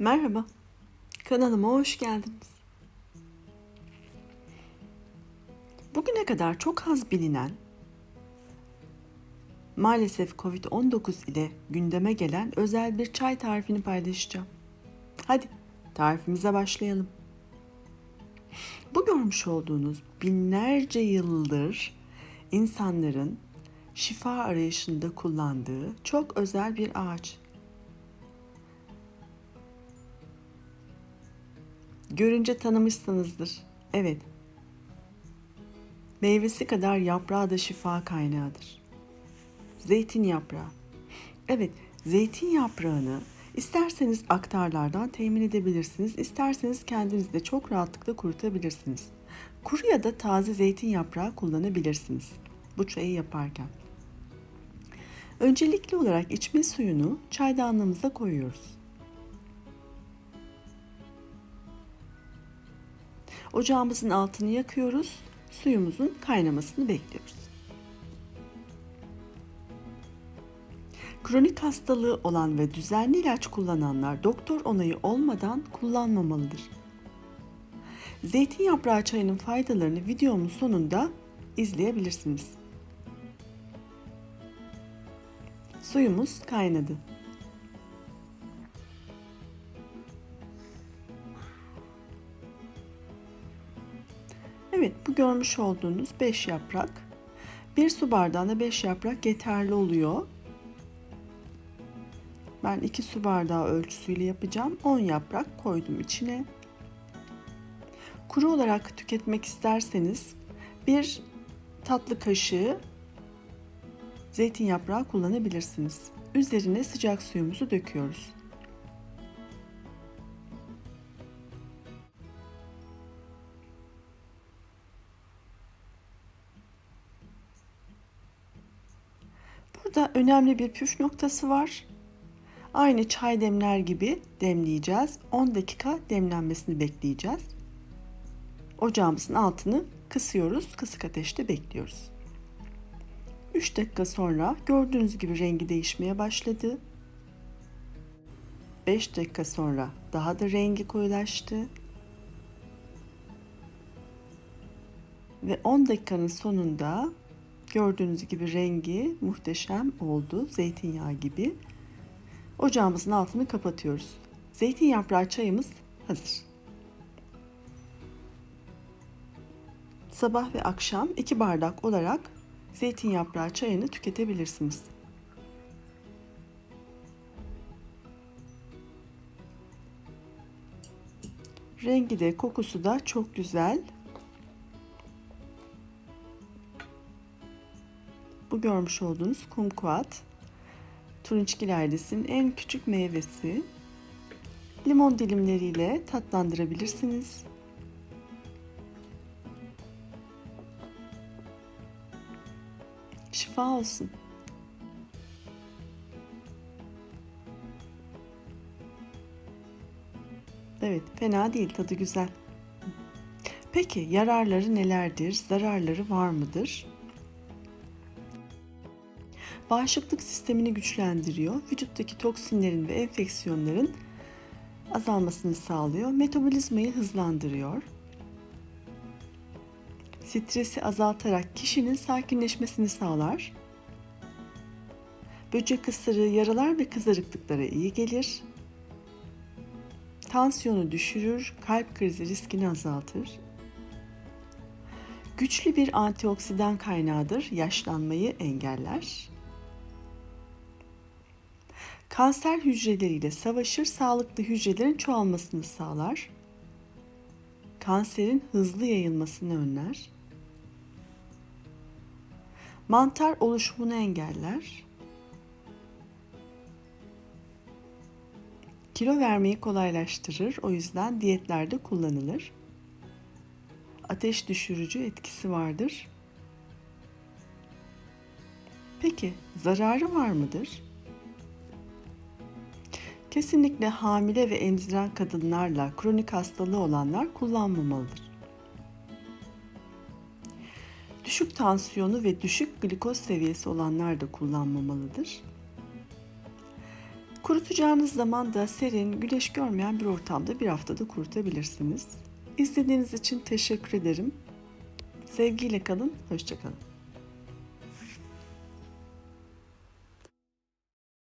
Merhaba, kanalıma hoş geldiniz. Bugüne kadar çok az bilinen, maalesef Covid-19 ile gündeme gelen özel bir çay tarifini paylaşacağım. Hadi tarifimize başlayalım. Bu görmüş olduğunuz binlerce yıldır insanların şifa arayışında kullandığı çok özel bir ağaç. Görünce tanımışsınızdır. Evet. Meyvesi kadar yaprağı da şifa kaynağıdır. Zeytin yaprağı. Evet, zeytin yaprağını isterseniz aktarlardan temin edebilirsiniz, isterseniz kendiniz de çok rahatlıkla kurutabilirsiniz. Kuru ya da taze zeytin yaprağı kullanabilirsiniz bu çayı yaparken. Öncelikli olarak içme suyunu çaydanlığımıza koyuyoruz. Ocağımızın altını yakıyoruz. Suyumuzun kaynamasını bekliyoruz. Kronik hastalığı olan ve düzenli ilaç kullananlar doktor onayı olmadan kullanmamalıdır. Zeytin yaprağı çayının faydalarını videomun sonunda izleyebilirsiniz. Suyumuz kaynadı. Evet bu görmüş olduğunuz 5 yaprak. Bir su bardağına 5 yaprak yeterli oluyor. Ben 2 su bardağı ölçüsüyle yapacağım. 10 yaprak koydum içine. Kuru olarak tüketmek isterseniz bir tatlı kaşığı zeytin yaprağı kullanabilirsiniz. Üzerine sıcak suyumuzu döküyoruz. Burada önemli bir püf noktası var. Aynı çay demler gibi demleyeceğiz. 10 dakika demlenmesini bekleyeceğiz. Ocağımızın altını kısıyoruz. Kısık ateşte bekliyoruz. 3 dakika sonra gördüğünüz gibi rengi değişmeye başladı. 5 dakika sonra daha da rengi koyulaştı. Ve 10 dakikanın sonunda gördüğünüz gibi rengi muhteşem oldu. Zeytinyağı gibi. Ocağımızın altını kapatıyoruz. Zeytin yaprağı çayımız hazır. Sabah ve akşam 2 bardak olarak zeytin yaprağı çayını tüketebilirsiniz. Rengi de kokusu da çok güzel. Bu görmüş olduğunuz kumkuat. Turunçgil ailesinin en küçük meyvesi. Limon dilimleriyle tatlandırabilirsiniz. Şifa olsun. Evet, fena değil, tadı güzel. Peki yararları nelerdir? Zararları var mıdır? Bağışıklık sistemini güçlendiriyor. Vücuttaki toksinlerin ve enfeksiyonların azalmasını sağlıyor. Metabolizmayı hızlandırıyor. Stresi azaltarak kişinin sakinleşmesini sağlar. Böcek ısırığı, yaralar ve kızarıklıklara iyi gelir. Tansiyonu düşürür, kalp krizi riskini azaltır. Güçlü bir antioksidan kaynağıdır, yaşlanmayı engeller. Kanser hücreleriyle savaşır, sağlıklı hücrelerin çoğalmasını sağlar. Kanserin hızlı yayılmasını önler. Mantar oluşumunu engeller. Kilo vermeyi kolaylaştırır. O yüzden diyetlerde kullanılır. Ateş düşürücü etkisi vardır. Peki zararı var mıdır? Kesinlikle hamile ve emziren kadınlarla kronik hastalığı olanlar kullanmamalıdır. Düşük tansiyonu ve düşük glikoz seviyesi olanlar da kullanmamalıdır. Kurutacağınız zaman da serin, güneş görmeyen bir ortamda bir haftada kurutabilirsiniz. İzlediğiniz için teşekkür ederim. Sevgiyle kalın, hoşçakalın.